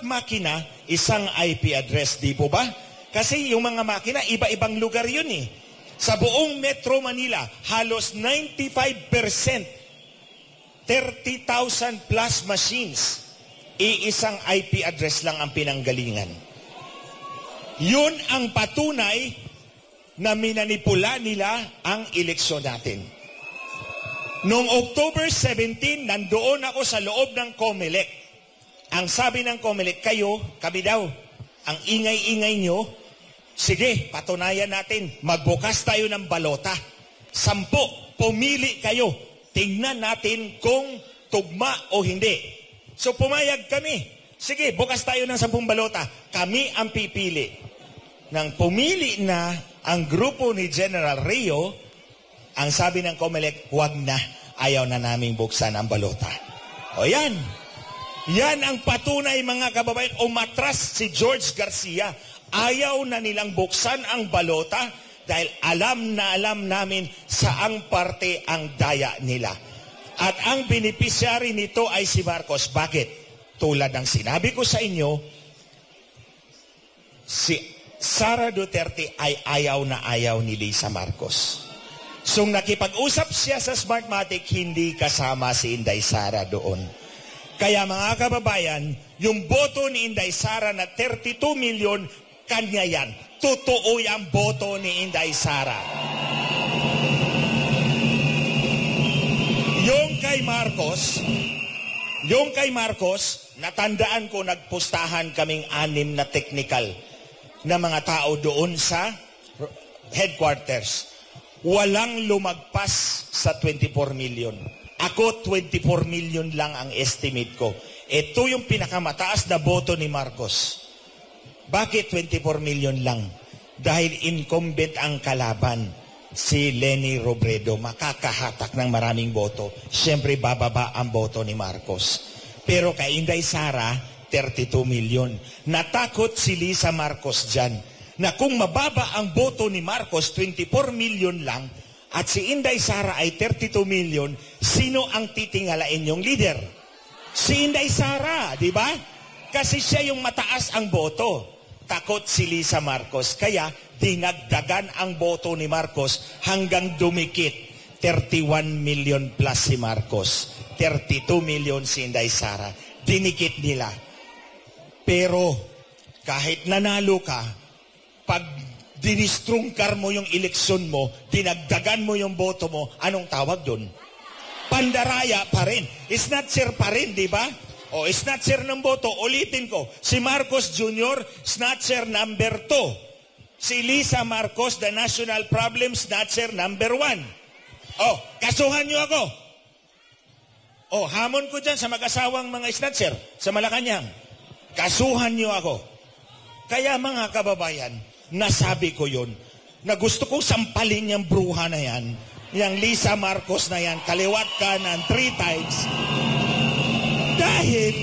makina, isang IP address, di po ba? Kasi yung mga makina, iba-ibang lugar yun eh. Sa buong Metro Manila, halos 95%, 30,000 plus machines, iisang IP address lang ang pinanggalingan. Yun ang patunay na minanipula nila ang eleksyon natin. Noong October 17, nandoon ako sa loob ng COMELEC. Ang sabi ng COMELEC, kayo, kami daw, ang ingay-ingay nyo, sige, patunayan natin, magbukas tayo ng balota. Sampo, pumili kayo. Tingnan natin kung tugma o hindi. So pumayag kami. Sige, bukas tayo ng sampung balota. Kami ang pipili. Nang pumili na ang grupo ni General Rio, ang sabi ng Comelec, huwag na. Ayaw na naming buksan ang balota. O yan. Yan ang patunay mga kababayan. Umatras si George Garcia. Ayaw na nilang buksan ang balota dahil alam na alam namin saang parte ang daya nila. At ang beneficiary nito ay si Marcos. Bakit? Tulad ng sinabi ko sa inyo, si Sara Duterte ay ayaw na ayaw ni Lisa Marcos. So nakipag-usap siya sa Smartmatic, hindi kasama si Inday Sara doon. Kaya mga kababayan, yung boto ni Inday Sara na 32 million, kanya yan. Totoo yung boto ni Inday Sara. Yung kay Marcos, yung kay Marcos, natandaan ko nagpustahan kaming anim na technical na mga tao doon sa headquarters walang lumagpas sa 24 million. Ako, 24 million lang ang estimate ko. Ito yung pinakamataas na boto ni Marcos. Bakit 24 million lang? Dahil incumbent ang kalaban, si Lenny Robredo, makakahatak ng maraming boto. Siyempre, bababa ang boto ni Marcos. Pero kay Inday Sara, 32 million. Natakot si Lisa Marcos dyan na kung mababa ang boto ni Marcos, 24 million lang, at si Inday Sara ay 32 million, sino ang titingalain yung leader? Si Inday Sara, di ba? Kasi siya yung mataas ang boto. Takot si Lisa Marcos. Kaya dinagdagan ang boto ni Marcos hanggang dumikit. 31 million plus si Marcos. 32 million si Inday Sara. Dinikit nila. Pero kahit nanalo ka, pag dinistrungkar mo yung eleksyon mo, dinagdagan mo yung boto mo, anong tawag doon? Pandaraya pa rin. Snatcher pa rin, di ba? O, snatcher ng boto, ulitin ko. Si Marcos Jr., snatcher number 2. Si Lisa Marcos, the national problem snatcher number 1. O, kasuhan niyo ako. O, hamon ko dyan sa mag-asawang mga snatcher sa Malacanang. Kasuhan niyo ako. Kaya mga kababayan, nasabi ko yon na gusto kong sampalin yung bruha na yan, yung Lisa Marcos na yan, kaliwat ka ng three times. Dahil,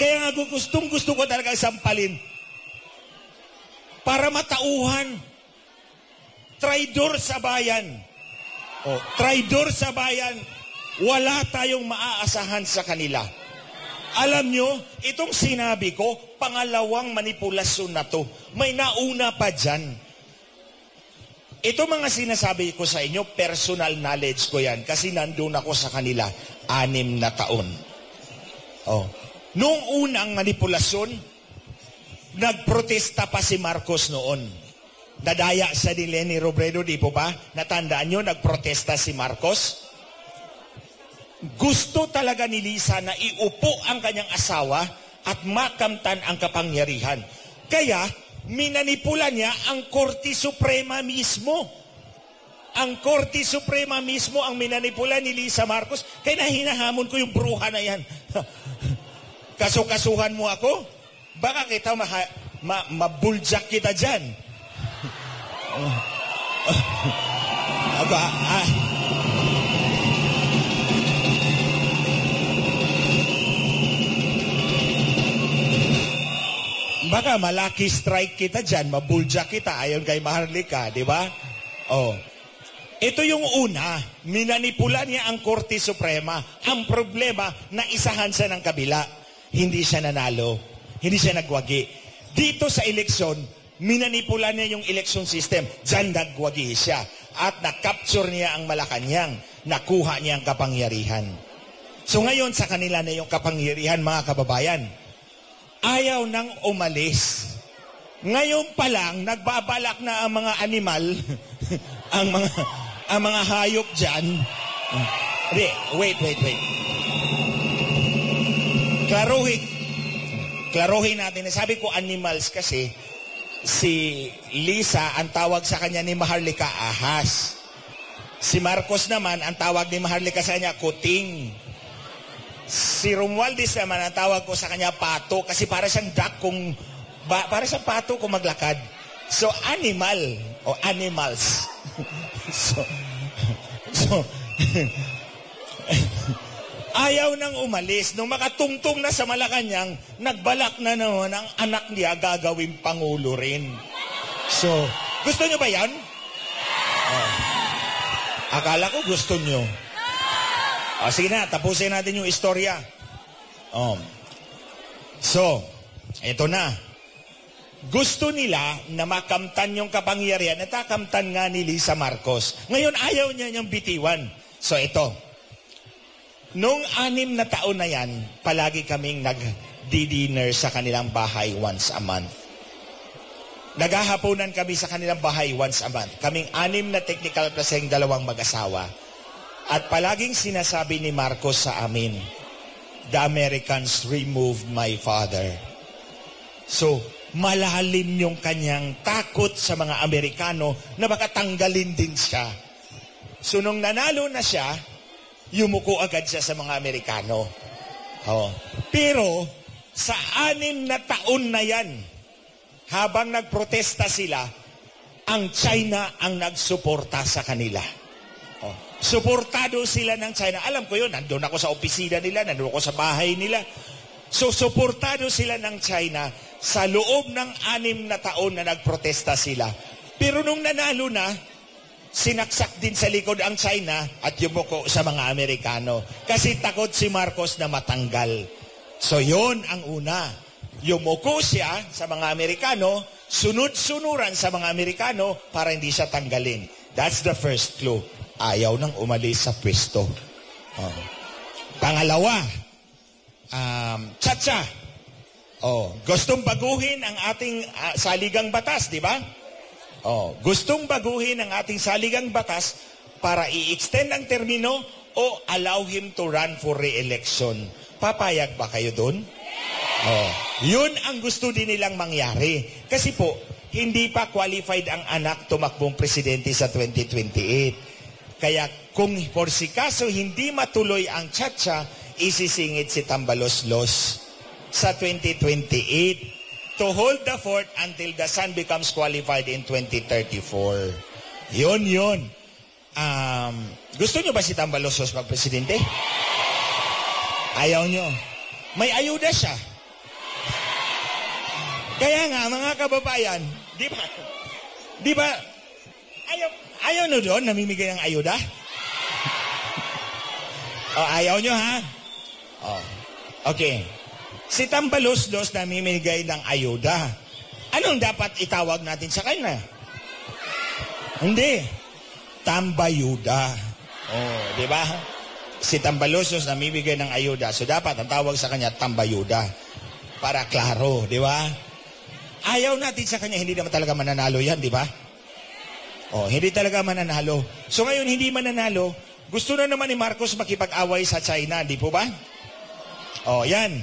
kaya nga gustong gusto ko talaga sampalin para matauhan. Traidor sa bayan. O, traidor sa bayan. Wala tayong maaasahan sa kanila. Alam nyo, itong sinabi ko, pangalawang manipulasyon na to. May nauna pa dyan. Ito mga sinasabi ko sa inyo, personal knowledge ko yan kasi nandun ako sa kanila anim na taon. Oh. Noong unang manipulasyon, nagprotesta pa si Marcos noon. Nadaya sa ni Lenny Robredo, di po ba? Natandaan nyo, nagprotesta si Marcos? Gusto talaga ni Lisa na iupo ang kanyang asawa at makamtan ang kapangyarihan. Kaya, minanipula niya ang Korte Suprema mismo. Ang Korte Suprema mismo ang minanipula ni Lisa Marcos. Kaya hinahamon ko yung bruha na yan. Kasukasuhan mo ako? Baka kita maha, ma, mabuljak kita dyan. Aba, ah, Baka malaki strike kita dyan, mabulja kita, ayon kay Maharlika, di ba? Oh. Ito yung una, minanipula niya ang Korte Suprema. Ang problema, naisahan siya ng kabila. Hindi siya nanalo. Hindi siya nagwagi. Dito sa eleksyon, minanipula niya yung election system. Diyan nagwagi siya. At na-capture niya ang Malacanang. Nakuha niya ang kapangyarihan. So ngayon, sa kanila na yung kapangyarihan, mga kababayan. Ayaw nang umalis. Ngayon pa lang, nagbabalak na ang mga animal, ang mga ang mga hayop dyan. Wait, wait, wait. Klaruhin, klaruhin natin. Sabi ko animals kasi, si Lisa, ang tawag sa kanya ni Maharlika, ahas. Si Marcos naman, ang tawag ni Maharlika sa kanya, kuting. Si Romualdez naman, ang tawag ko sa kanya, pato. Kasi para siyang duck kung, ba, para siyang pato kung maglakad. So, animal, o animals. so, so, ayaw nang umalis. Nung makatungtong na sa Malacanang, nagbalak na naman ang anak niya gagawing pangulo rin. So, gusto nyo ba yan? Oh. Akala ko gusto nyo. O, sige na, tapusin natin yung istorya. Oh. So, eto na. Gusto nila na makamtan yung kapangyarihan. Natakamtan nga ni Lisa Marcos. Ngayon, ayaw niya niyang bitiwan. So, ito. Nung anim na taon na yan, palagi kaming nag-dinner sa kanilang bahay once a month. Naghahaponan kami sa kanilang bahay once a month. Kaming anim na technical kasing dalawang mag-asawa. At palaging sinasabi ni Marcos sa amin, The Americans removed my father. So, malalim yung kanyang takot sa mga Amerikano na baka tanggalin din siya. So, nung nanalo na siya, yumuko agad siya sa mga Amerikano. Oh. Pero, sa anim na taon na yan, habang nagprotesta sila, ang China ang nagsuporta sa kanila. Oh. Suportado sila ng China. Alam ko yun, nandun ako sa opisina nila, nandun ako sa bahay nila. So, suportado sila ng China sa loob ng anim na taon na nagprotesta sila. Pero nung nanalo na, sinaksak din sa likod ang China at yumuko sa mga Amerikano. Kasi takot si Marcos na matanggal. So yon ang una. Yumuko siya sa mga Amerikano, sunod-sunuran sa mga Amerikano para hindi siya tanggalin. That's the first clue. Ayaw nang umalis sa pwesto. Oh. Pangalawa, um, Chacha. Oh, gustong baguhin ang ating uh, saligang batas, di ba? Oh, gustong baguhin ang ating saligang batas para i-extend ang termino o allow him to run for re-election. Papayag ba kayo doon? Oh, yun ang gusto din nilang mangyari. Kasi po, hindi pa qualified ang anak tumakbong presidente sa 2028. Kaya kung por si kaso hindi matuloy ang chacha, isisingit si Tambalos-Los sa 2028 to hold the fort until the son becomes qualified in 2034. Yun, yun. Um, gusto nyo ba si Tambalos-Los magpresidente? Ayaw nyo. May ayuda siya. Kaya nga, mga kababayan, di ba, di ba, ayaw, ayaw nyo doon, namimigay ng ayuda? oh, ayaw nyo, ha? Oh. Okay. Si Tambalos-Los namimigay ng ayuda. Anong dapat itawag natin sa kanya? Hindi. Tambayuda. Oh, di ba? Si Tambalos-Los namimigay ng ayuda. So dapat ang tawag sa kanya Tambayuda. Para klaro, di ba? Ayaw natin sa kanya, hindi naman talaga mananalo yan, di ba? Oh, hindi talaga mananalo. So ngayon, hindi mananalo, gusto na naman ni Marcos makipag-away sa China, di po ba? Oh, yan.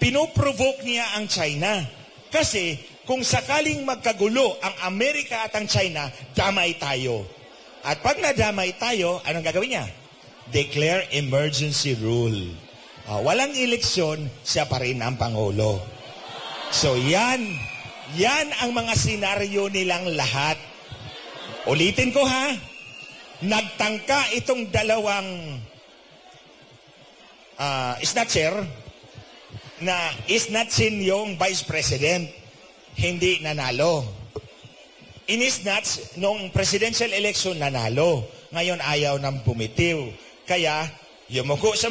Pinoprovoke niya ang China. Kasi kung sakaling magkagulo ang Amerika at ang China, damay tayo. At pag nadamay tayo, anong gagawin niya? Declare emergency rule. Uh, walang eleksyon, siya pa rin ang Pangulo. So yan, yan ang mga senaryo nilang lahat. Ulitin ko ha, nagtangka itong dalawang uh, snatcher na snatchin yung vice president. Hindi nanalo. inisnats nung presidential election nanalo. Ngayon ayaw nang bumitiw. Kaya yumuko sa